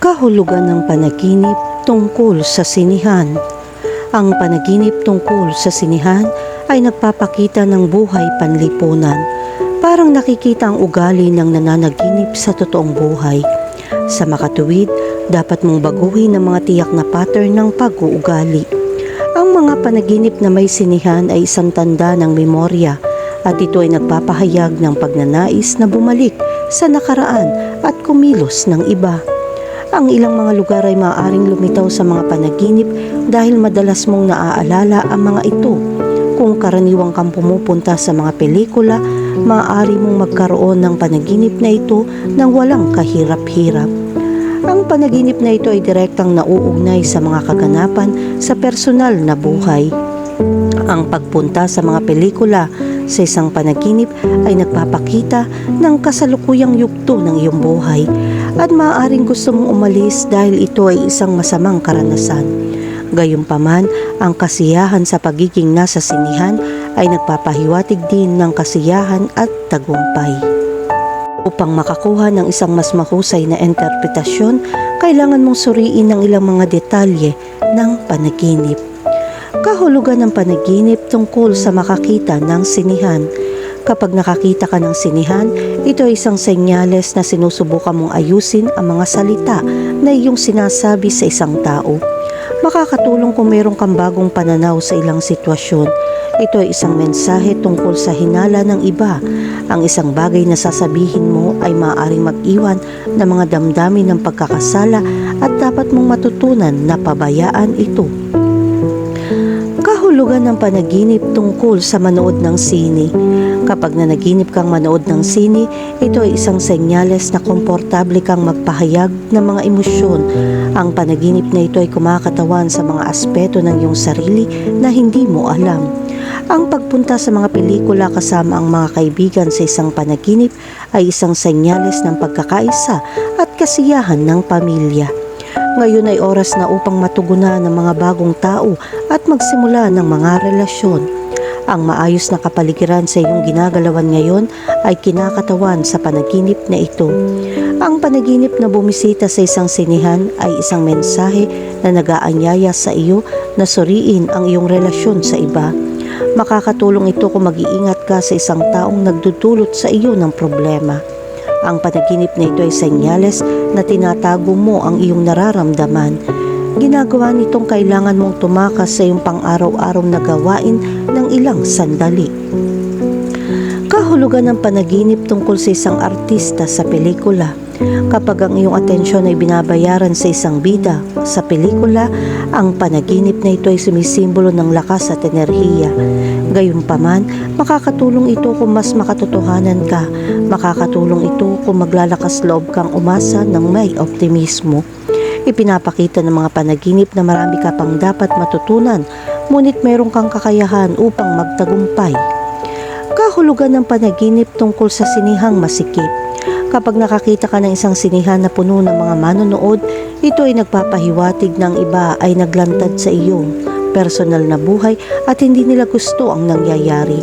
Kahulugan ng panaginip tungkol sa sinihan. Ang panaginip tungkol sa sinihan ay nagpapakita ng buhay panlipunan. Parang nakikita ang ugali ng nananaginip sa totoong buhay. Sa makatuwid, dapat mong baguhin ang mga tiyak na pattern ng pag-uugali. Ang mga panaginip na may sinihan ay isang tanda ng memorya at ito ay nagpapahayag ng pagnanais na bumalik sa nakaraan at kumilos ng iba. Ang ilang mga lugar ay maaaring lumitaw sa mga panaginip dahil madalas mong naaalala ang mga ito. Kung karaniwang kang pumupunta sa mga pelikula, maaari mong magkaroon ng panaginip na ito nang walang kahirap-hirap. Ang panaginip na ito ay direktang nauugnay sa mga kaganapan sa personal na buhay. Ang pagpunta sa mga pelikula sa isang panaginip ay nagpapakita ng kasalukuyang yugto ng iyong buhay at maaaring gusto mong umalis dahil ito ay isang masamang karanasan. Gayunpaman, ang kasiyahan sa pagiging nasa sinihan ay nagpapahiwatig din ng kasiyahan at tagumpay. Upang makakuha ng isang mas mahusay na interpretasyon, kailangan mong suriin ang ilang mga detalye ng panaginip. Kahulugan ng panaginip tungkol sa makakita ng sinihan. Kapag nakakita ka ng sinihan, ito ay isang senyales na sinusubukan mong ayusin ang mga salita na iyong sinasabi sa isang tao. Makakatulong kung mayroon kang bagong pananaw sa ilang sitwasyon. Ito ay isang mensahe tungkol sa hinala ng iba. Ang isang bagay na sasabihin mo ay maaaring mag-iwan ng mga damdamin ng pagkakasala at dapat mong matutunan na pabayaan ito. Kahulugan ng panaginip tungkol sa manood ng sine. Kapag nanaginip kang manood ng sine, ito ay isang senyales na komportable kang magpahayag ng mga emosyon. Ang panaginip na ito ay kumakatawan sa mga aspeto ng iyong sarili na hindi mo alam. Ang pagpunta sa mga pelikula kasama ang mga kaibigan sa isang panaginip ay isang senyales ng pagkakaisa at kasiyahan ng pamilya. Ngayon ay oras na upang matugunan ng mga bagong tao at magsimula ng mga relasyon. Ang maayos na kapaligiran sa iyong ginagalawan ngayon ay kinakatawan sa panaginip na ito. Ang panaginip na bumisita sa isang sinihan ay isang mensahe na nagaanyaya sa iyo na suriin ang iyong relasyon sa iba. Makakatulong ito kung mag-iingat ka sa isang taong nagdudulot sa iyo ng problema. Ang panaginip na ito ay senyales na tinatago mo ang iyong nararamdaman. Ginagawa nitong kailangan mong tumakas sa iyong pang-araw-araw na gawain ng ilang sandali. Kahulugan ng panaginip tungkol sa isang artista sa pelikula. Kapag ang iyong atensyon ay binabayaran sa isang bida sa pelikula, ang panaginip na ito ay sumisimbolo ng lakas at enerhiya. Gayunpaman, makakatulong ito kung mas makatotohanan ka. Makakatulong ito kung maglalakas loob kang umasa ng may optimismo. Ipinapakita ng mga panaginip na marami ka pang dapat matutunan, ngunit mayroon kang kakayahan upang magtagumpay. Kahulugan ng panaginip tungkol sa sinihang masikip. Kapag nakakita ka ng isang sinihan na puno ng mga manonood, ito ay nagpapahiwatig ng iba ay naglantad sa iyong personal na buhay at hindi nila gusto ang nangyayari.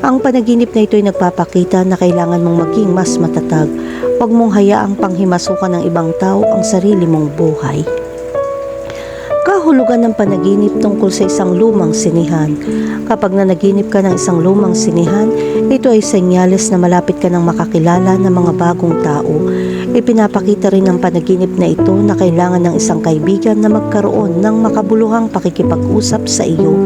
Ang panaginip na ito ay nagpapakita na kailangan mong maging mas matatag. Huwag mong hayaang panghimasukan ng ibang tao ang sarili mong buhay. Kahulugan ng panaginip tungkol sa isang lumang sinihan. Kapag nanaginip ka ng isang lumang sinihan, ito ay senyales na malapit ka ng makakilala ng mga bagong tao. Ipinapakita rin ng panaginip na ito na kailangan ng isang kaibigan na magkaroon ng makabuluhang pakikipag-usap sa iyo.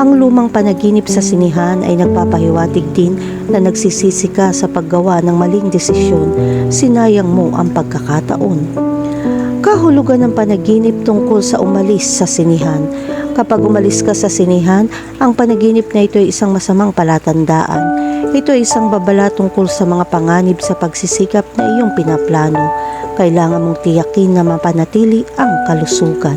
Ang lumang panaginip sa sinihan ay nagpapahiwatig din na nagsisisi ka sa paggawa ng maling desisyon. Sinayang mo ang pagkakataon. Kahulugan ng panaginip tungkol sa umalis sa sinihan. Kapag umalis ka sa sinihan, ang panaginip na ito ay isang masamang palatandaan. Ito ay isang babala tungkol sa mga panganib sa pagsisikap na iyong pinaplano. Kailangan mong tiyakin na mapanatili ang kalusugan.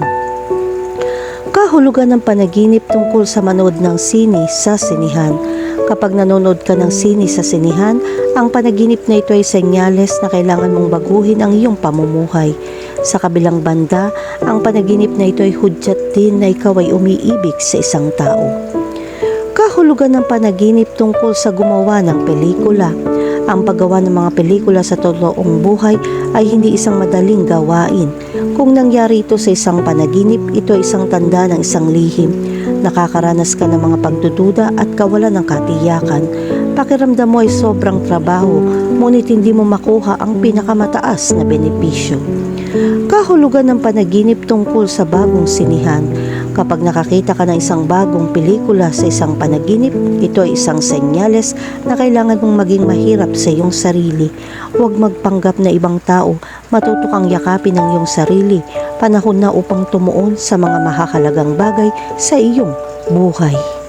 Kahulugan ng panaginip tungkol sa manood ng sini sa sinihan. Kapag nanonood ka ng sini sa sinihan, ang panaginip na ito ay senyales na kailangan mong baguhin ang iyong pamumuhay. Sa kabilang banda, ang panaginip na ito ay hudyat din na ikaw ay umiibig sa isang tao. Kahulugan ng panaginip tungkol sa gumawa ng pelikula. Ang paggawa ng mga pelikula sa totoong buhay ay hindi isang madaling gawain. Kung nangyari ito sa isang panaginip, ito ay isang tanda ng isang lihim. Nakakaranas ka ng mga pagdududa at kawalan ng katiyakan. Pakiramdam mo ay sobrang trabaho, ngunit hindi mo makuha ang pinakamataas na benepisyo. Kahulugan ng panaginip tungkol sa bagong sinihan. Kapag nakakita ka ng isang bagong pelikula sa isang panaginip, ito ay isang senyales na kailangan mong maging mahirap sa iyong sarili. Huwag magpanggap na ibang tao, matuto kang yakapin ang iyong sarili. Panahon na upang tumuon sa mga mahahalagang bagay sa iyong buhay.